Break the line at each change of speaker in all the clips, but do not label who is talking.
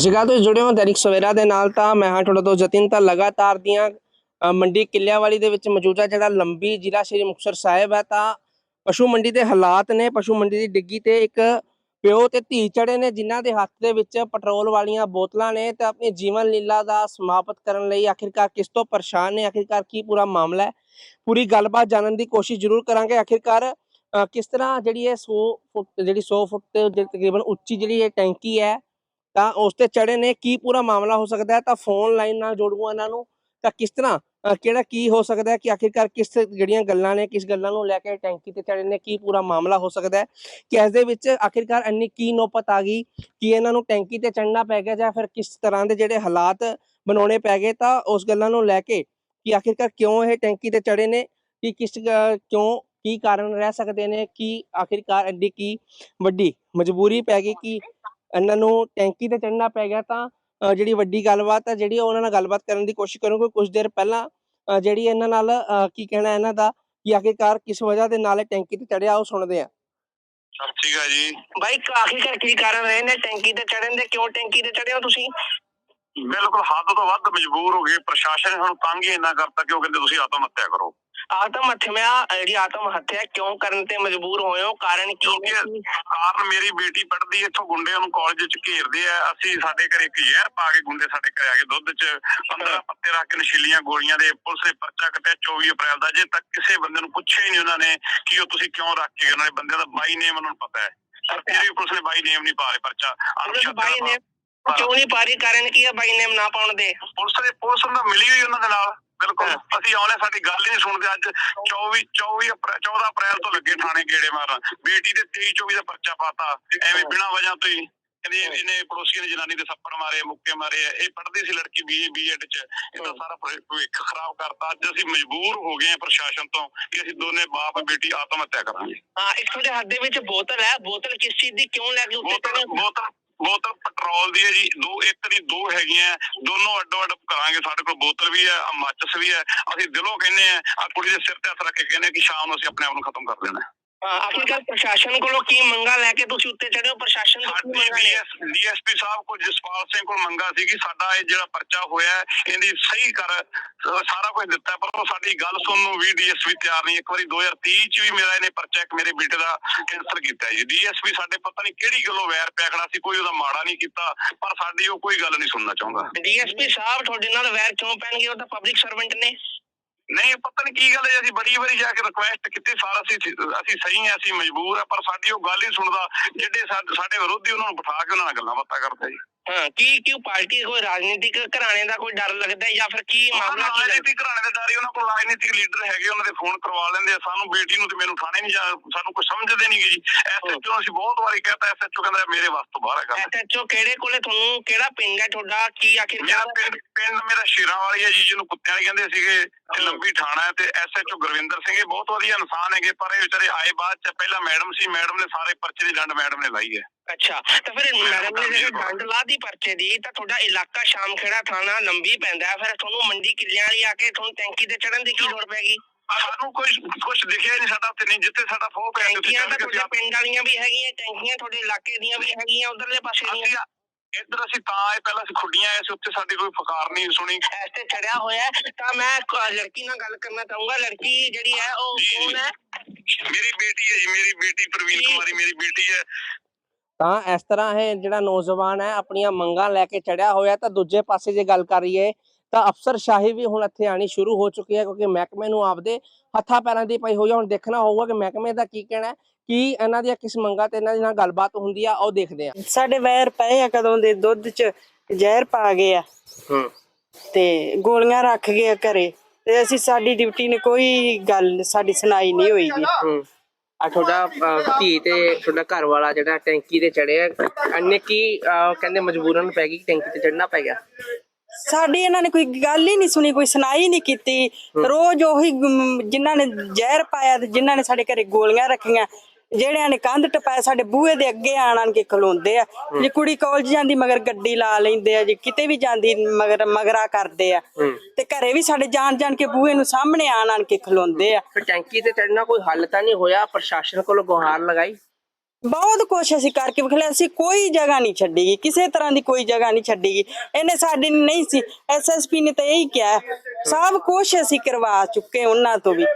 ਸਤਿ ਸ਼੍ਰੀ ਤੁਸੀਂ ਜੁੜੇ ਹੋ ਦੈਨਿਕ ਸਵੇਰਾ ਦੇ ਨਾਲ ਤਾਂ ਮੈਂ ਹਾਂ ਤੁਹਾਡਾ ਤੋਂ ਜਤਿਨ ਤਾਂ ਲਗਾਤਾਰ ਦੀਆਂ ਅ, ਮੰਡੀ ਕਿੱਲਿਆਂਵਾਲੀ ਦੇ ਵਿੱਚ ਮੌਜੂਦਾ ਜਿਹੜਾ ਲੰਬੀ ਜ਼ਿਲ੍ਹਾ ਸ਼੍ਰੀ ਮੁਕਤਸਰ ਸਾਹਿਬ ਹੈ ਤਾਂ ਪਸ਼ੂ ਮੰਡੀ ਦੇ ਹਾਲਾਤ ਨੇ ਪਸ਼ੂ ਮੰਡੀ ਦੀ ਡਿੱਗੀ ਤੇ ਇੱਕ ਪਿਓ ਤੇ ਧੀ ਚੜੇ ਨੇ ਜਿਨ੍ਹਾਂ ਦੇ ਹੱਥ ਦੇ ਵਿੱਚ ਪੈਟਰੋਲ ਵਾਲੀਆਂ ਬੋਤਲਾਂ ਨੇ ਤੇ ਆਪਣੀ ਜੀਵਨ ਲੀਲਾ ਦਾ ਸਮਾਪਤ ਕਰਨ ਲਈ ਆਖਿਰਕਾਰ ਕਿਸ ਤੋਂ ਪਰੇਸ਼ਾਨ ਨੇ ਆਖਿਰਕਾਰ ਕੀ ਪੂਰਾ ਮਾਮਲਾ ਹੈ? ਪੂਰੀ ਗੱਲਬਾਤ ਜਾਣਨ ਦੀ ਕੋਸ਼ਿਸ਼ ਜ਼ਰੂਰ ਕਰਾਂਗੇ ਆਖਿਰਕਾਰ ਕਿਸ ਤਰ੍ਹਾਂ ਜਿਹੜੀ ਇਹ 100 ਫੁੱਟ ਜਿਹੜੀ 100 ਫੁੱਟ ਤੇ ਤਕਰੀਬਨ ਉੱਚੀ ਜਿਹੜੀ ਇਹ ਟੈਂਕੀ ਹੈ ਤਾਂ ਉਸ ਤੇ ਚੜੇ ਨੇ, ਕੀ ਪੂਰਾ ਮਾਮਲਾ ਹੋ ਸਕਦਾ ਹੈ? ਤਾਂ ਫੋਨ ਲਾਈਨ ਨਾਲ ਜੋੜੂਗਾ ਇਹਨਾਂ ਨੂੰ। ਤਾਂ ਕਿਸ ਤਰ੍ਹਾਂ ਕਿਹੜਾ ਕੀ ਹੋ ਸਕਦਾ ਹੈ ਕਿ ਆਖਿਰਕਾਰ ਕਿਸ ਜਿਹੜੀਆਂ ਗੱਲਾਂ ਨੇ, ਕਿਸ ਗੱਲਾਂ ਨੂੰ ਲੈ ਕੇ ਟੈਂਕੀ ਤੇ ਚੜੇ ਨੇ, ਕੀ ਪੂਰਾ ਮਾਮਲਾ ਹੋ ਸਕਦਾ ਹੈ? ਕਿ ਇਸ ਦੇ ਵਿੱਚ ਆਖਿਰਕਾਰ ਇੰਨੀ ਕੀ ਨੌਬਤ ਆ ਗਈ ਕਿ ਇਹਨਾਂ ਨੂੰ ਟੈਂਕੀ ਤੇ ਚੜਨਾ ਪੈ ਗਿਆ ਜਾਂ ਫਿਰ ਕਿਸ ਤਰ੍ਹਾਂ ਦੇ ਜਿਹੜੇ ਹਾਲਾਤ ਬਣਾਉਣੇ ਪੈ ਗਏ, ਤਾਂ ਉਸ ਗੱਲਾਂ ਨੂੰ ਲੈ ਕੇ ਕਿ ਆਖਿਰਕਾਰ ਕਿਉਂ ਇਹ ਟੈਂਕੀ ਤੇ ਚੜੇ ਨੇ, ਕਿ ਕਿਸ ਕਿਉਂ ਕੀ ਕਾਰਨ ਰਹਿ ਸਕਦੇ ਨੇ, ਕਿ ਆਖਿਰਕਾਰ ਐਡੀ ਕੀ ਵੱਡੀ ਮਜਬੂਰੀ ਪੈ ਗਈ ਕਿ ਇਹਨਾਂ ਨੂੰ ਟੈਂਕੀ ਤੇ ਚੜਨਾ ਪੈ ਗਿਆ ਤਾਂ ਜਿਹੜੀ ਵੱਡੀ ਗੱਲਬਾਤ ਹੈ ਜਿਹੜੀ ਉਹ ਉਹਨਾਂ ਨਾਲ ਗੱਲਬਾਤ ਕਰਨ ਦੀ ਕੋਸ਼ਿਸ਼ ਕਰੂੰਗਾ ਕੁਝ ਦੇਰ ਪਹਿਲਾਂ ਜਿਹੜੀ ਇਹਨਾਂ ਨਾਲ ਕੀ ਕਹਿਣਾ ਇਹਨਾਂ ਦਾ ਕਿ ਆਖਿਰਕਾਰ ਕਿਸ ਵਜ੍ਹਾ ਦੇ ਨਾਲ ਟੈਂਕੀ ਤੇ ਚੜਿਆ ਉਹ ਸੁਣਦੇ ਆ।
ਸਤਿ ਸ਼੍ਰੀ ਅਕਾਲ ਜੀ।
ਬਾਈ ਆਖਿਰਕਾਰ ਕੀ ਕਾਰਨ ਰਹੇ ਨੇ ਟੈਂਕੀ ਤੇ ਚੜਨ ਦੇ? ਕਿਉਂ ਟੈਂਕੀ ਤੇ ਚੜੇ ਹੋ ਤੁਸੀਂ?
ਬਿਲਕੁਲ ਹੱਦ ਤੋਂ ਵੱਧ ਮਜਬੂਰ ਹੋ ਗਏ। ਪ੍ਰਸ਼ਾਸਨ ਸਾਨੂੰ ਤੰਗ ਹੀ ਇੰਨਾ ਕਰਤਾ ਕਿ ਉਹ ਕਹਿੰਦੇ ਤੁਸੀਂ ਆਤਮ ਹੱਤਿਆ ਕਰੋ।
ਆਤਮ ਹੱਤਿਆ ਜਿਹੜੀ ਆਤਮ ਹੱਤਿਆ ਕਿਉਂ ਕਰਨ ਤੇ ਮਜਬੂਰ ਹੋਏ ਹੋ? ਕਾਰਨ ਕੀ ਨੇ
ਕਿਉਂਕਿ ਕਾਰਨ ਮੇਰੀ ਬੇਟੀ ਪੜ੍ਹਦੀ ਇੱਥੋਂ ਗੁੰਡੇ ਨੂੰ ਕਾਲਜ ਚ ਘੇਰਦੇ ਆ। ਅਸੀਂ ਸਾਡੇ ਘਰੇ ਇੱਕ ਜ਼ਹਿਰ ਪਾ ਕੇ ਗੁੰਡੇ ਸਾਡੇ ਘਰੇ ਆ ਕੇ ਦੁੱਧ ਚ। 15 ਪੱਤੇ ਰੱਖ ਕੇ ਨਸ਼ੀਲੀਆਂ ਗੋਲੀਆਂ ਦੇ ਪੁਲਿਸ ਨੇ ਪਰਚਾ ਕੱਟਿਆ 24 ਅਪ੍ਰੈਲ ਦਾ। ਜੇ ਤੱਕ ਕਿਸੇ ਬੰਦੇ ਨੂੰ ਪੁੱਛਿਆ ਹੀ ਨਹੀਂ ਉਹਨਾਂ ਨੇ ਕਿ ਉਹ ਤੁਸੀਂ ਕਿਉਂ ਰੱਖ ਕੇ? ਉਹਨਾਂ ਨੇ ਬੰਦੇ ਦਾ ਬਾਈ ਨੇਮ ਉਹਨਾਂ ਨੂੰ ਪਤਾ ਹੈ। ਫਿਰ ਵੀ ਪੁਲਿਸ ਨੇ ਬਾਈ ਨੇਮ ਨਹੀਂ ਪਾ ਰਹੇ ਪਰਚਾ।
ਬਾਈ ਨੇ ਕਿਉਂ ਨਹੀਂ ਪਾਰੀ ਕਾਰਨ ਕੀ ਹੈ ਬਾਈ ਨੇਮ ਨਾ ਪਾਉਣ ਦੇ?
ਪੁਲਿਸ ਦੇ ਪੁਲਿਸ ਨਾਲ ਮਿਲੀ ਹੋਈ ਉਹਨਾਂ ਦੇ ਨਾਲ। ਬਿਲਕੁਲ। ਅਸੀਂ ਆਉਣੇ ਸਾਡੀ ਗੱਲ ਹੀ ਨਹੀਂ ਸੁਣਦੇ ਅੱਜ। 24 24 ਅਪ੍ਰੈਲ 14 ਅਪ੍ਰੈਲ ਤੋਂ ਲੱਗੇ ਥਾਣੇ ਗੇੜੇ ਮਾਰਨ। ਬੇਟੀ ਦੇ 23 24 ਦਾ ਪਰਚਾ ਪਾਤਾ। ਐਵੇਂ ਬਿਨਾਂ ਵਜ੍ਹਾ ਤੋਂ ਹੀ। ਕਹਿੰਦੇ ਇਹਨੇ ਪੜੋਸੀਆਂ ਦੀ ਜਨਾਨੀ ਦੇ ਥੱਪੜ ਮਾਰੇ ਮੁੱਕੇ ਮਾਰੇ। ਇਹ ਪੜ੍ਹਦੀ ਸੀ ਲੜਕੀ ਬੀਏ ਬੀਐਡ ਚ। ਇਹਦਾ ਸਾਰਾ ਭਵਿ- ਭਵਿੱਖ ਖਰਾਬ ਕਰਤਾ। ਅੱਜ ਅਸੀਂ ਮਜਬੂਰ ਹੋ ਗਏ ਹਾਂ ਪ੍ਰਸ਼ਾਸਨ ਤੋਂ ਕਿ ਅਸੀਂ ਦੋਨੇ ਬਾਪ ਬੇਟੀ ਆਤਮ ਹੱਤਿਆ ਕਰਾਂਗੇ।
ਹਾਂ ਇੱਕ ਤੁਹਾਡੇ ਹੱਥ ਦੇ ਵਿੱਚ ਬੋਤਲ ਹੈ। ਬੋਤਲ ਕਿਸ ਚੀਜ਼ ਦੀ ਕਿਉਂ ਲੈ ਕੇ ਉੱਤੇ
ਬੋਤਲ? ਬੋਤਲ ਪੈਟਰੋਲ ਦੀ ਹੈ ਜੀ। ਦੋ ਇੱਕ ਦੀ ਦੋ ਹੈਗੀਆਂ। ਦੋਨੋਂ ਅੱਡੋ ਅੱਡ ਕਰਾਂਗੇ। ਸਾਡੇ ਕੋਲ ਬੋਤਲ ਵੀ ਹੈ, ਆਹ ਮਾਚਸ ਵੀ ਹੈ। ਅਸੀਂ ਦਿਲੋਂ ਕਹਿੰਦੇ ਆ ਆ ਕੁੜੀ ਦੇ ਸਿਰ ਤੇ ਹੱਥ ਰੱਖ ਕੇ ਕਹਿੰਦੇ ਕਿ ਸ਼ਾਮ ਨੂੰ ਅਸੀਂ ਆਪਣੇ ਆਪ ਨੂੰ ਖਤਮ ਕਰ ਦੇਣਾ
ਆਖਿਰਕਾਰ ਪ੍ਰਸ਼ਾਸਨ ਕੋਲੋਂ ਕੀ ਮੰਗਾ ਲੈ ਕੇ ਤੁਸੀਂ ਉੱਤੇ ਚੜੇ ਹੋ? ਪ੍ਰਸ਼ਾਸਨ ਤੋਂ ਕੀ ਮੰਗਾ ਲੈ
ਡੀਐਸਪੀ ਸਾਹਿਬ ਕੋਲ ਜਸਪਾਲ ਸਿੰਘ ਕੋਲ ਮੰਗਾ ਸੀ ਕਿ ਸਾਡਾ ਇਹ ਜਿਹੜਾ ਪਰਚਾ ਹੋਇਆ ਹੈ, ਇਹਦੀ ਸਹੀ ਕਰ ਸਾਰਾ ਕੁਝ ਦਿੱਤਾ ਪਰ ਉਹ ਸਾਡੀ ਗੱਲ ਸੁਣਨ ਨੂੰ ਵੀ ਡੀਐਸਪੀ ਤਿਆਰ ਨਹੀਂ ਇੱਕ ਵਾਰੀ 2023 ਚ ਵੀ ਮੇਰਾ ਇਹਨੇ ਪਰਚਾ ਇੱਕ ਮੇਰੇ ਬੇਟੇ ਦਾ ਕੈਂਸਲ ਕੀਤਾ ਹੈ ਜੀ ਡੀਐਸਪੀ ਸਾਡੇ ਪਤਾ ਨਹੀਂ ਕਿਹੜੀ ਗੱਲੋਂ ਵੈਰ ਪਿਆ ਖੜਾ ਸੀ ਕੋਈ ਉਹਦਾ ਮਾੜਾ ਨਹੀਂ ਕੀਤਾ ਪਰ ਸਾਡੀ ਉਹ ਕੋਈ ਗੱਲ ਨਹੀਂ ਸੁਣਨਾ ਚਾਹੁੰਦਾ।
ਡੀਐਸਪੀ ਸਾਹਿਬ ਤੁਹਾਡੇ ਨਾਲ ਵੈਰ ਕਿਉਂ ਪੈਣਗੇ? ਉਹ ਤਾਂ ਪਬਲਿਕ ਸਰਵੈਂਟ ਨੇ।
ਨਹੀਂ, ਪਤਾ ਨਹੀਂ ਕੀ ਗੱਲ ਹੈ ਅਸੀਂ ਬੜੀ ਵਾਰੀ ਜਾ ਕੇ ਰਿਕੁਐਸਟ ਕੀਤੀ ਸਾਰਾ ਅਸੀਂ ਅਸੀਂ ਸਹੀ ਹਾਂ, ਅਸੀਂ ਮਜਬੂਰ ਆ ਪਰ ਸਾਡੀ ਉਹ ਗੱਲ ਹੀ ਸੁਣਦਾ, ਜਿਹੜੇ ਸਾਡੇ ਸਾਡੇ ਵਿਰੋਧੀ ਉਹਨਾਂ ਨੂੰ ਬਿਠਾ ਕੇ ਉਹਨਾਂ ਨਾਲ ਗੱਲਾਂ ਬਾਤਾਂ ਕਰਦੇ ਜੀ।
ਹਾਂ ਕੀ ਕਿਉਂ ਪਾਰਟੀ ਕੋਈ ਰਾਜਨੀਤਿਕ ਘਰਾਣੇ ਦਾ ਕੋਈ ਡਰ ਲੱਗਦਾ ਹੈ ਜਾਂ ਫਿਰ ਕੀ ਮਾਮਲਾ ਕੀ
ਰਾਜਨੀਤਿਕ ਘਰਾਣੇ ਦੇ ਡਾਰੀ ਉਹਨਾਂ ਕੋਲ ਰਾਜਨੀਤਿਕ ਲੀਡਰ ਹੈਗੇ ਉਹਨਾਂ ਦੇ ਫੋਨ ਕਰਵਾ ਲੈਂਦੇ ਆ ਸਾਨੂੰ ਬੇਟੀ ਨੂੰ ਤੇ ਮੈਨੂੰ ਥਾਣੇ ਨਹੀਂ ਜਾ ਸਾਨੂੰ ਕੁਝ ਸਮਝਦੇ ਨਹੀਂਗੇ ਜੀ। ਐਸਐਚਓ ਅਸੀਂ ਬਹੁਤ ਵਾਰੀ ਕਹਤਾ ਐਸਐਚਓ ਕਹਿੰਦਾ ਮੇਰੇ ਵਾਸ ਤੋਂ ਬਾਹਰ ਹੈਗਾ।
ਐਸਐਚਓ ਕਿਹੜੇ ਕੋਲੇ ਤੁਹਾਨੂੰ ਕਿਹੜਾ ਪਿੰਡ ਹੈ ਤੁਹਾਡਾ? ਕੀ ਆਖਿਰ
ਮੇਰਾ ਪਿੰਡ ਪਿੰਡ ਮੇਰਾ ਸ਼ੇਰਾਂ ਵਾਲੀ ਹੈ ਜੀ ਜਿਹਨੂੰ ਕੁੱਤਿਆਂ ਵਾਲੀ ਕਹਿੰਦੇ ਸੀਗੇ ਤੇ ਲੰਬੀ ਥਾਣਾ ਹੈ ਤੇ ਐਸਐਚਓ ਗੁਰਵਿੰਦਰ ਸਿੰਘ ਇਹ ਬਹੁਤ ਵਧੀਆ ਇਨਸਾਨ ਹੈਗੇ ਪਰ ਇਹ ਵਿਚਾਰੇ ਆਏ ਬਾਅਦ ਚ ਪਹਿਲਾਂ ਮੈਡਮ ਸੀ ਮੈਡਮ ਨੇ ਸਾਰੇ ਪਰਚੇ ਦੀ ਡੰਡ ਮੈਡਮ ਨੇ ਲਾਈ ਹੈ।
ਅੱਛਾ ਤਾਂ ਫਿਰ ਮੈਡਮ ਨੇ ਜਿਹੜੇ ਡੰਡ ਲਾ ਦੀ ਪਰਚੇ ਦੀ ਤਾਂ ਤੁਹਾਡਾ ਇਲਾਕਾ ਸ਼ਾਮਖੇੜਾ ਥਾਣਾ ਲੰਬੀ ਪੈਂਦਾ ਹੈ, ਫਿਰ ਤੁਹਾਨੂੰ ਮੰਡੀ ਕਿੱਲਿਆਂ ਵਾਲੀ ਆ ਕੇ ਤੁਹਾਨੂੰ ਟੈਂਕੀ ਤੇ ਚੜਨ ਦੀ ਕੀ ਲੋੜ ਪੈਗੀ?
ਸਾਨੂੰ ਕੁਝ ਕੁਝ ਦਿਖਿਆ ਨਹੀਂ ਸਾਡਾ ਉੱਥੇ ਨਹੀਂ ਜਿੱਥੇ ਸਾਡਾ ਫੋਹ ਪਿਆ ਸੀ ਉੱਥੇ
ਟੈਂਕੀਆਂ ਤਾਂ
ਕੇ
ਤੁਹਾਡੇ ਪਿੰਡ ਵਾਲੀਆਂ ਵੀ ਹੈਗੀਆਂ ਟੈਂਕੀਆਂ ਤੁਹਾਡੇ ਇਲਾਕੇ ਦੀਆਂ ਵੀ ਹੈਗੀਆਂ ਉਧਰਲੇ ਪਾਸੇ
ਅਸੀਂ
ਦੀਆਂ
ਇੱਧਰ ਅਸੀਂ ਤਾਂ ਆਏ ਪਹਿਲਾਂ ਅਸੀਂ ਖੁੱਡੀਆਂ ਆਏ ਸੀ ਉੱਥੇ ਸਾਡੀ ਕੋਈ ਫਕਾਰ ਨਹੀਂ ਸੁਣੀ।
ਐਸੇ ਚੜਿਆ ਹੋਇਆ ਹੈ, ਤਾਂ ਮੈਂ ਲੜਕੀ ਨਾਲ ਗੱਲ ਕਰਨਾ ਚਾਹੂੰਗਾ। ਲੜਕੀ ਜਿਹੜੀ ਹੈ ਉਹ
ਜੀ,
ਕੌਣ ਹੈ?
ਮੇਰੀ ਬੇਟੀ ਹੈ ਜੀ ਮੇਰੀ ਬੇਟੀ ਪ੍ਰਵੀਨ
ਜੀ।
ਕੁਮਾਰੀ ਮੇਰੀ ਬੇਟੀ ਹੈ।
ਤਾਂ ਇਸ ਤਰ੍ਹਾਂ ਇਹ ਜਿਹੜਾ ਨੌਜਵਾਨ ਹੈ ਆਪਣੀਆਂ ਮੰਗਾਂ ਲੈ ਕੇ ਚੜਿਆ ਹੋਇਆ ਤਾਂ ਦੂਜੇ ਪਾਸੇ ਜੇ ਗੱਲ ਕਰੀਏ ਤਾਂ ਅਫਸਰਸ਼ਾਹੀ ਵੀ ਹੁਣ ਇੱਥੇ ਆਣੀ ਸ਼ੁਰੂ ਹੋ ਚੁੱਕੀ ਹੈ ਕਿਉਂਕਿ ਮਹਿਕਮੇ ਨੂੰ ਆਪਦੇ ਹੱਥਾਂ ਪੈਰਾਂ ਦੀ ਪਈ ਹੋਈ ਹੈ। ਹੁਣ ਦੇਖਣਾ ਹੋਊਗਾ ਕਿ ਮਹਿਕਮੇ ਦਾ ਕੀ ਕਹਿਣਾ ਹੈ ਕੀ ਇਹਨਾਂ ਦੀਆਂ ਕਿਸ ਮੰਗਾਂ ਤੇ ਇਹਨਾਂ ਦੀ ਨਾਲ ਗੱਲਬਾਤ ਹੁੰਦੀ ਆ ਉਹ ਦੇਖਦੇ ਆ।
ਸਾਡੇ ਵੈਰ ਪਏ ਆ ਕਦੋਂ ਦੇ ਦੁੱਧ ਚ ਜ਼ਹਿਰ ਪਾ ਗਏ ਆ।
ਹੂੰ।
ਤੇ ਗੋਲੀਆਂ ਰੱਖ ਗਏ ਆ ਘਰੇ। ਤੇ ਅਸੀਂ ਸਾਡੀ ਡਿਊਟੀ ਨੇ ਕੋਈ ਗੱਲ ਸਾਡੀ ਸੁਣਾਈ ਨਹੀਂ ਹੋਈ ਜੀ
ਹੂੰ। ਆ ਤੁਹਾਡਾ ਅਹ, ਧੀ ਤੇ ਤੁਹਾਡਾ ਘਰ ਵਾਲਾ ਜਿਹੜਾ ਟੈਂਕੀ ਤੇ ਚੜਿਆ ਅੰਨੇ ਕੀ ਅਹ, ਕਹਿੰਦੇ ਮਜਬੂਰਨ ਪੈ ਗਈ ਕਿ ਟੈਂਕੀ ਤੇ ਚੜਨਾ ਪੈ ਗਿਆ?
ਸਾਡੀ ਇਹਨਾਂ ਨੇ ਕੋਈ ਗੱਲ ਹੀ ਨਹੀਂ ਸੁਣੀ ਕੋਈ ਸੁਣਾਈ ਨਹੀਂ ਕੀਤੀ। ਰੋਜ਼ ਉਹੀ ਗੁੰਮ- ਜਿਨ੍ਹਾਂ ਨੇ ਜ਼ਹਿਰ ਪਾਇਆ ਤੇ ਜਿਨ੍ਹਾਂ ਨੇ ਸਾਡੇ ਘਰੇ ਗੋਲੀਆਂ ਰੱਖੀਆਂ ਜਿਹੜਿਆਂ ਨੇ ਕੰਧ ਟਪਾਇਆ ਸਾਡੇ ਬੂਹੇ ਦੇ ਅੱਗੇ ਆਣ ਆਣ ਕੇ ਖਲੋਂਦੇ ਆ। ਜੇ ਕੁੜੀ ਕਾਲਜ ਜਾਂਦੀ ਮਗਰ ਗੱਡੀ ਲਾ ਲੈਂਦੇ ਆ ਜੇ ਕਿਤੇ ਵੀ ਜਾਂਦੀ ਮਗਰ ਮਗਰਾ ਕਰਦੇ ਆ। ਤੇ ਘਰੇ ਵੀ ਸਾਡੇ ਜਾਣ ਜਾਣ ਕੇ ਬੂਹੇ ਨੂੰ ਸਾਹਮਣੇ ਆਣ ਆਣ ਕੇ ਖਲੋਂਦੇ ਆ।
ਫਿਰ ਟੈਂਕੀ ਤੇ ਚੜਨਾ ਕੋਈ ਹੱਲ ਤਾਂ ਨਹੀਂ ਹੋਇਆ? ਪ੍ਰਸ਼ਾਸਨ ਕੋਲੋਂ ਗੁਹਾਰ ਲਗਾਈ?
ਬਹੁਤ ਕੁਛ ਅਸੀਂ ਕਰਕੇ ਵਿਖਲੇ ਅਸੀਂ ਕੋਈ ਜਗ੍ਹਾ ਨਹੀਂ ਛੱਡੀਗੀ। ਕਿਸੇ ਤਰ੍ਹਾਂ ਦੀ ਕੋਈ ਜਗ੍ਹਾ ਨਹੀਂ ਛੱਡੀਗੀ। ਇਹਨੇ ਸਾਡੇ ਨਹੀਂ ਸੀ। ਐਸਐਸਪੀ ਨੇ ਤਾਂ ਇਹੀ ਕਿਹਾ। ਸਭ ਕੁਛ ਅਸੀਂ ਕਰਵਾ ਚੁੱਕੇ ਉਹਨਾਂ ਤੋਂ ਵੀ।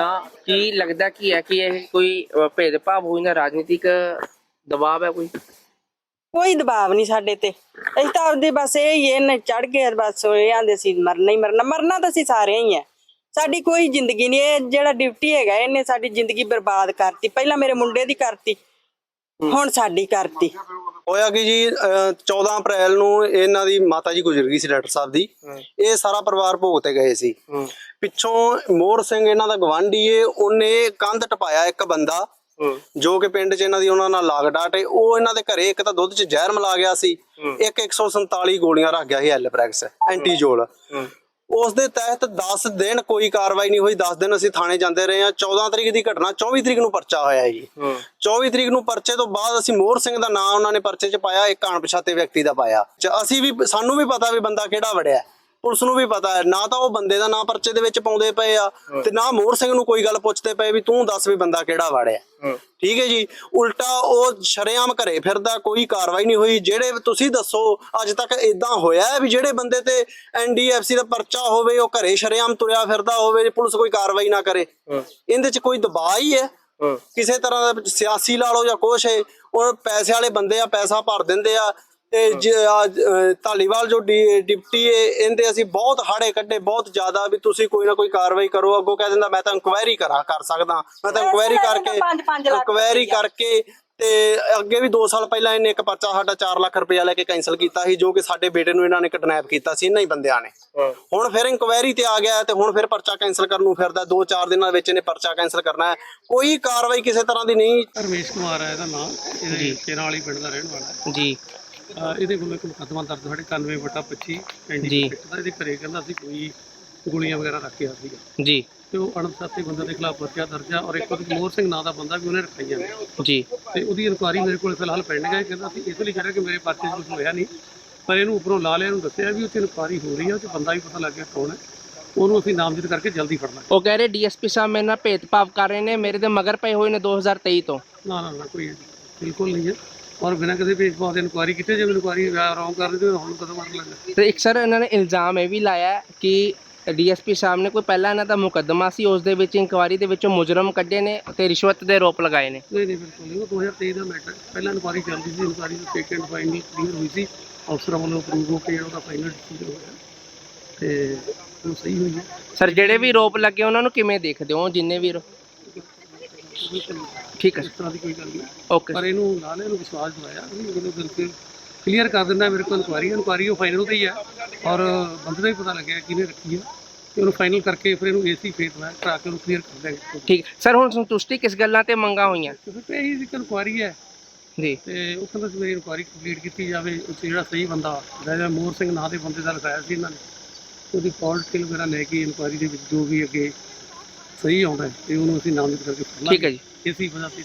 ਤਾਂ ਕੀ ਲੱਗਦਾ ਕੀ ਹੈ ਕਿ ਇਹ ਕੋਈ ਭੇਦਭਾਵ ਹੋਈ ਨਾ ਰਾਜਨੀਤਿਕ ਦਬਾਅ ਹੈ ਕੋਈ?
ਕੋਈ ਦਬਾਅ ਨਹੀਂ ਸਾਡੇ ਤੇ। ਅਸੀਂ ਤਾਂ ਆਪਦੇ ਬਸ ਇਹ ਹੀ ਇਹਨੇ ਚੜ ਕੇ ਬਸ ਇਹ ਆਂਦੇ ਸੀ ਮਰਨਾ ਹੀ ਮਰਨਾ ਮਰਨਾ ਤਾਂ ਅਸੀਂ ਸਾਰੇ ਹੀ ਆ ਸਾਡੀ ਕੋਈ ਜ਼ਿੰਦਗੀ ਨਹੀਂ ਇਹ ਜਿਹੜਾ ਡਿਊਟੀ ਹੈਗਾ ਇਹਨੇ ਸਾਡੀ ਜ਼ਿੰਦਗੀ ਬਰਬਾਦ ਕਰਤੀ। ਪਹਿਲਾਂ ਮੇਰੇ ਮੁੰਡੇ ਦੀ ਕਰਤੀ ਹੁਣ ਸਾਡੀ ਕਰਤੀ।
ਹੋਇਆ ਕਿ ਜੀ ਅਹ, 14 ਅਪ੍ਰੈਲ ਨੂੰ ਇਹਨਾਂ ਦੀ ਮਾਤਾ ਜੀ ਗੁਜ਼ਰ ਗਈ ਸੀ ਡਾਕਟਰ ਸਾਹਿਬ ਦੀ। ਇਹ ਸਾਰਾ ਪਰਿਵਾਰ ਭੋਗ ਤੇ ਗਏ ਸੀ। ਪਿੱਛੋਂ ਮੋਹਰ ਸਿੰਘ ਇਹਨਾਂ ਦਾ ਗਵਾਂਢੀ ਏ ਉਹਨੇ ਕੰਧ ਟਪਾਇਆ ਇੱਕ ਬੰਦਾ ਜੋ ਕਿ ਪਿੰਡ 'ਚ ਇਹਨਾਂ ਦੀ ਉਹਨਾਂ ਨਾਲ ਲਾਗ ਡਾਟ ਏ ਉਹ ਇਹਨਾਂ ਦੇ ਘਰੇ ਇੱਕ ਤਾਂ ਦੁੱਧ 'ਚ ਜ਼ਹਿਰ ਮਿਲਾ ਗਿਆ ਸੀ ਇੱਕ 147 ਗੋਲੀਆਂ ਰੱਖ ਗਿਆ ਸੀ ਐਲਪ੍ਰੈਕਸ ਐਂਟੀਜੋਲ। ਉਸ ਦੇ ਤਹਿਤ 10 ਦਿਨ ਕੋਈ ਕਾਰਵਾਈ ਨਹੀਂ ਹੋਈ 10 ਦਿਨ ਅਸੀਂ ਥਾਣੇ ਜਾਂਦੇ ਰਹੇ ਹਾਂ। 14 ਤਰੀਕ ਦੀ ਘਟਨਾ 24 ਤਰੀਕ ਨੂੰ ਪਰਚਾ ਹੋਇਆ ਜੀ।
ਹੂੰ।
24 ਤਰੀਕ ਨੂੰ ਪਰਚੇ ਤੋਂ ਬਾਅਦ ਅਸੀਂ ਮੋਹਰ ਸਿੰਘ ਦਾ ਨਾਮ ਉਹਨਾਂ ਨੇ ਪਰਚੇ 'ਚ ਪਾਇਆ ਇੱਕ ਅਣਪਛਾਤੇ ਵਿਅਕਤੀ ਦਾ ਪਾਇਆ। ਅਸੀਂ ਵੀ ਸਾਨੂੰ ਵੀ ਪਤਾ ਵੀ ਬੰਦਾ ਕਿਹੜਾ ਵੜਿਆ। ਪੁਲਿਸ ਨੂੰ ਵੀ ਪਤਾ ਹੈ। ਨਾ ਤਾਂ ਉਹ ਬੰਦੇ ਦਾ ਨਾਂ ਪਰਚੇ ਦੇ ਵਿੱਚ ਪਾਉਂਦੇ ਪਏ ਆ ਤੇ ਨਾ ਮੋਹਰ ਸਿੰਘ ਨੂੰ ਕੋਈ ਗੱਲ ਪੁੱਛਦੇ ਪਏ ਵੀ ਤੂੰ ਦੱਸ ਵੀ ਬੰਦਾ ਕਿਹੜਾ ਵੜਿਆ। ਠੀਕ ਹੈ ਜੀ? ਉਲਟਾ ਉਹ ਸ਼ਰੇਆਮ ਘਰੇ ਫਿਰਦਾ ਕੋਈ ਕਾਰਵਾਈ ਨਹੀਂ ਹੋਈ। ਜਿਹੜੇ ਤੁਸੀਂ ਦੱਸੋ ਅੱਜ ਤੱਕ ਇਦਾਂ ਹੋਇਆ ਵੀ ਜਿਹੜੇ ਬੰਦੇ ਤੇ ਐਨਡੀਐਫਸੀ ਦਾ ਪਰਚਾ ਹੋਵੇ ਉਹ ਘਰੇ ਸ਼ਰੇਆਮ ਤੁਰਿਆ ਫਿਰਦਾ ਹੋਵੇ ਪੁਲਿਸ ਕੋਈ ਕਾਰਵਾਈ ਨਾ ਕਰੇ? ਇਹਦੇ 'ਚ ਕੋਈ ਦਬਾਅ ਹੀ ਹੈ?
ਹੂੰ।
ਕਿਸੇ ਤਰ੍ਹਾਂ ਦਾ ਸਿਆਸੀ ਲਾ ਲਓ ਜਾਂ ਕੁਛ ਹੈ ਉਹ ਪੈਸੇ ਵਾਲੇ ਬੰਦੇ ਆ ਪੈਸਾ ਭਰ ਦਿੰਦੇ ਆ ਤੇ ਜ- ਆ, ਅ, ਧਾਲੀਵਾਲ ਜੋ ਡਿਪਟੀ ਹੈ ਇਹਦੇ ਅਸੀਂ ਬਹੁਤ ਹਾੜੇ ਕੱਢੇ ਬਹੁਤ ਜ਼ਿਆਦਾ ਵੀ ਤੁਸੀਂ ਕੋਈ ਨਾ ਕੋਈ ਕਾਰਵਾਈ ਕਰੋ। ਅੱਗੋਂ ਕਹਿ ਦਿੰਦਾ ਮੈਂ ਤਾਂ ਇਨਕੁਆਇਰੀ ਕਰਾਂ ਕਰ ਸਕਦਾ। ਮੈਂ ਤਾਂ ਇਨਕੁਆਇਰੀ ਕਰਕੇ ਇਨਕੁਆਇਰੀ। ਕਰਕੇ ਤੇ ਅੱਗੇ ਵੀ 2 ਸਾਲ ਪਹਿਲਾਂ ਇਹਨੇ ਇੱਕ ਪਰਚਾ ਸਾਡਾ 4 ਲੱਖ ਰੁਪਇਆ ਲੈ ਕੇ ਕੈਨਸਲ ਕੀਤਾ ਸੀ ਜੋ ਕਿ ਸਾਡੇ ਬੇਟੇ ਨੂੰ ਇਹਨਾਂ ਨੇ ਕਿਡਨੈਪ ਕੀਤਾ ਸੀ ਇਹਨਾਂ ਹੀ ਬੰਦਿਆਂ ਨੇ।
ਹੂੰ।
ਹੁਣ ਫਿਰ ਇਨਕੁਆਇਰੀ ਤੇ ਆ ਗਿਆ ਹੈ ਤੇ ਹੁਣ ਫਿਰ ਪਰਚਾ ਕੈਨਸਲ ਕਰਨ ਨੂੰ ਫਿਰਦਾ 2-4 ਦਿਨਾਂ ਵਿੱਚ ਇਹਨੇ ਪਰਚਾ ਕੈਨਸਲ ਕਰਨਾ ਹੈ। ਕੋਈ ਕਾਰਵਾਈ ਕਿਸੇ ਤਰ੍ਹਾਂ ਦੀ ਨਹੀਂ
ਰਮੇਸ਼ ਕੁਮਾਰ ਹੈ ਇਹਦਾ ਨਾਮ ਇਹ ਕੇਰਾਂ ਵਾਲੀ ਪਿੰਡ ਦਾ ਰਹਿਣ ਵਾਲਾ ਹੈ।
ਜੀ।
ਇਹਦੇ ਕੋਲ ਇੱਕ ਮੁਕੱਦਮਾ ਦਰਜ ਸਾਡੇ 91 ਬਟਾ 25
ਜੀ।
ਐਨਡੀ ਦਾ। ਇਹਦੇ ਘਰੇ ਕਹਿੰਦਾ ਸੀ ਕੋਈ ਗੋਲੀਆਂ ਵਗੈਰਾ ਰੱਖਿਆ ਸੀਗਾ।
ਜੀ।
ਤੇ ਉਹ ਅਣਪਛਾਤੇ ਬੰਦੇ ਦੇ ਖਿਲਾਫ ਪਰਚਾ ਦਰਜ ਆ ਔਰ ਇੱਕ ਉਹਦੇ ਮੋਹਰ ਸਿੰਘ ਨਾਂ ਦਾ ਬੰਦਾ ਵੀ ਉਹਨੇ ਰੱਖਿਆ ਨੇ।
ਜੀ।
ਤੇ ਉਹਦੀ ਇਨਕੁਆਰੀ ਮੇਰੇ ਕੋਲ ਫਿਲਹਾਲ ਪੈਂਡਿੰਗ ਹੈ। ਕਹਿੰਦਾ ਸੀ ਇਸ ਲਈ ਕਹਿ ਰਿਹਾ ਕਿ ਮੇਰੇ ਪਰਚੇ 'ਚ ਕੁਝ ਹੋਇਆ ਨਹੀਂ। ਪਰ ਇਹਨੂੰ ਉੱਪਰੋਂ ਲਾ ਲਿਆ ਇਹਨੂੰ ਦੱਸਿਆ ਵੀ ਉੱਥੇ ਇਨਕੁਆਰੀ ਹੋ ਰਹੀ ਹੈ ਉਹ 'ਚ ਬੰਦਾ ਵੀ ਪਤਾ ਲੱਗ ਗਿਆ ਕੌਣ ਹੈ। ਉਹਨੂੰ ਅਸੀਂ ਨਾਮਜ਼ਦ ਕਰਕੇ ਜਲਦੀ ਫੜਨਾ
ਉਹ ਕਹਿ ਰਹੇ ਡੀਐਸਪੀ ਸਾਹਿਬ ਮੇਰੇ ਨਾਲ ਭੇਦਭਾਵ ਕਰ ਰਹੇ ਨੇ ਮੇਰੇ ਦੇ ਮਗਰ ਪਏ ਹੋਏ ਨੇ 2023 ਤੋਂ।
ਨਾ ਨਾ ਨਾ ਕੋਈ ਬਿਲਕੁਲ ਨਹੀਂ ਹੈ। ਔਰ ਬਿਨਾਂ ਕਿਸੇ ਭੇਦਭਾਵ ਦੇ ਇਨਕੁਆਰੀ ਕੀਤੇ ਜੇ ਇਨਕੁਆਰੀ ਰੌਂਗ ਕਰ ਦਿੱਤੀ ਹੁਣ ਕਦੋਂ ਮਰ ਲੱਗਾ?
ਤੇ ਇੱਕ ਸਰ ਇਹਨਾਂ ਨੇ ਇਲਜ਼ਾਮ ਇਹ ਵੀ ਲਾਇਆ ਕਿ ਡੀਐਸਪੀ ਸਾਹਿਬ ਨੇ ਕੋਈ ਪਹਿਲਾਂ ਇਹਨਾਂ ਦਾ ਮੁਕੱਦਮਾ ਸੀ ਉਸ ਦੇ ਵਿੱਚ ਇਨਕੁਆਰੀ ਦੇ ਵਿੱਚੋਂ ਮੁਜਰਮ ਕੱਢੇ ਨੇ ਤੇ ਰਿਸ਼ਵਤ ਦੇ ਆਰੋਪ ਲਗਾਏ ਨੇ।
ਨਹੀਂ ਨਹੀਂ ਬਿਲਕੁਲ ਨਹੀਂ। ਉਹ 2023 ਦਾ ਮੈਟਰ ਪਹਿਲਾਂ ਇਨਕੁਆਰੀ ਚੱਲਦੀ ਸੀ ਇਨਕੁਆਰੀ ਦੀ ਸੈਕੰਡ ਫਾਈਨਲ ਕਲੀਅਰ ਹੋਈ ਸੀ। ਅਫਸਰਾਂ ਵੱਲੋਂ ਅਪਰੂਵ ਹੋ ਕੇ ਜਿਹੜਾ ਉਹਦਾ ਫਾਈਨਲ ਡਿਸੀਜਨ ਹੋਇਆ। ਤੇ ਉਹ ਸਹੀ ਹੋਈ ਹੈ।
ਸਰ ਜਿਹੜੇ ਵੀ ਆਰੋਪ ਲੱਗੇ ਉਹਨਾਂ ਨੂੰ ਕਿਵੇਂ ਦੇਖਦੇ ਹੋ? ਜਿੰਨੇ ਵੀ ਠੀਕ ਹੈ।
ਇਸ ਤਰ੍ਹਾਂ ਦੀ ਕੋਈ ਗੱਲ ਨਹੀਂ।
ਓਕੇ
ਪਰ ਇਹਨੂੰ ਨਾਲੇ ਨੂੰ ਵਿਸ਼ਵਾਸ ਦਿਵਾਇਆ। ਵੀ ਮੈਨੂੰ ਕਲੀਅਰ ਕਰ ਦਿੰਦਾ ਮੇਰੇ ਕੋਲ ਇਨਕੁਆਰੀ ਇਨਕੁਆਰੀ ਉਹ ਫਾਈਨਲ ਤੇ ਹੀ ਹੈ। ਔਰ ਬੰਦੇ ਦਾ ਹੀ ਪਤਾ ਲੱਗਿਆ ਕਿਹਨੇ ਰੱਖੀ ਹੈ। ਤੇ ਉਹਨੂੰ ਫਾਈਨਲ ਕਰਕੇ ਫਿਰ ਇਹਨੂੰ ਏਸੀ ਫੇਸ ਹੋਇਆ ਕਰਾ ਕੇ ਉਹਨੂੰ ਕਲੀਅਰ ਕਰ ਦਿਆਂਗੇ।
ਠੀਕ ਸਰ ਹੁਣ ਸੰਤੁਸ਼ਟੀ ਕਿਸ ਗੱਲਾਂ ਤੇ ਮੰਗਾ ਹੋਈਆਂ?
ਕਿਉਂਕਿ ਤੇ ਇਹੀ ਇੱਕ ਇਨਕੁਆਰੀ ਹੈ।
ਜੀ।
ਤੇ ਉਹ ਕਹਿੰਦਾ ਸੀ ਮੇਰੀ ਇਨਕੁਆਰੀ ਕੰਪਲੀਟ ਕੀਤੀ ਜਾਵੇ ਉਹ 'ਚ ਜਿਹੜਾ ਸਹੀ ਬੰਦਾ ਜਿਹੜਾ ਮੋਹਰ ਸਿੰਘ ਨਾਂ ਦੇ ਬੰਦੇ ਦਾ ਲਿਖਾਇਆ ਸੀ ਇਹਨਾਂ ਨੇ। ਉਹਦੀ ਕਾਲ ਡਿਟੇਲ ਵਗੈਰਾ ਲੈ ਕੇ ਇਨਕੁਆਰੀ ਦੇ ਵਿੱਚ ਜੋ ਵੀ ਅੱਗੇ ਸਹੀ ਆਉਂਦਾ ਹੈ ਤੇ ਉਹਨੂੰ ਅਸੀਂ ਨਾਮਜ਼ਦ ਕਰਕੇ
ਠੀਕ ਹੈ ਜੀ।
ਇਸੀ ਵਜ੍ਹਾ ਸੀ